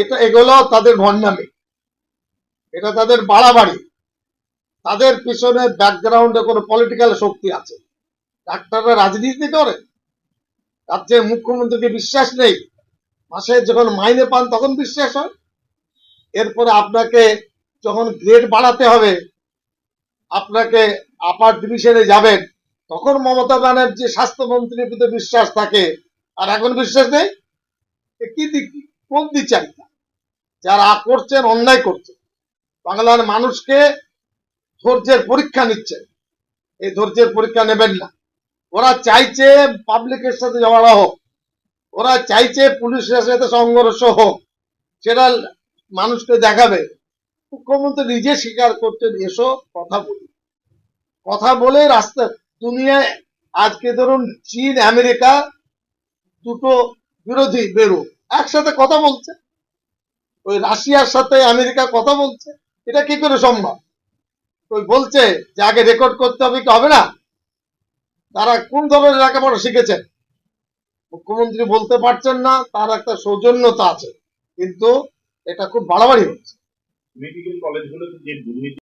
এটা এগুলো তাদের এটা তাদের বাড়াবাড়ি। তাদের পিছনে ব্যাকগ্রাউন্ডে কোনো পলিটিক্যাল শক্তি আছে। ডাক্তাররা রাজনীতি করে। রাজ্যের মুখ্যমন্ত্রীকে বিশ্বাস নেই। মাসে যখন মাইনে পান তখন বিশ্বাস হয়। এরপরে আপনাকে যখন গ্রেড বাড়াতে হবে, আপনাকে আপার ডিভিশনে যাবেন, তখন মমতা ব্যানার্জি স্বাস্থ্যমন্ত্রীর প্রতি বিশ্বাস থাকে। আর এখন বিশ্বাস নেই কি কোন দ্বিচারিতা যারা করছেন, অন্যায় করছেন। বাংলার মানুষকে ধৈর্যের পরীক্ষা নিচ্ছেন। এই ধৈর্যের পরীক্ষা নেবেন না। ওরা চাইছে পাবলিকের সাথে ঝগড়া হোক। ওরা চাইছে পুলিশের সাথে সংঘর্ষ হোক। সেটা মানুষকে দেখাবে। মুখ্যমন্ত্রী নিজে স্বীকার করছেন, এসো কথা বলি। কথা বলে রাস্তা দুনিয়ায় আজকে ধরুন চীন, আমেরিকা দুটো বিরোধী বেরো। একসাথে কথা বলছে। ওই রাশিয়ার সাথে আমেরিকা কথা বলছে। এটা কি করে সম্ভব? ওই বলছে যে আগে রেকর্ড করতে হবে, কি হবে না? তারা কোন ধরনের লেখাপড়া শিখেছেন? মুখ্যমন্ত্রী বলতে পারছেন না, তার একটা সৌজন্যতা আছে। কিন্তু এটা খুব বাড়াবাড়ি হচ্ছে। মেডিকেল কলেজগুলোতে যে দুর্নীতি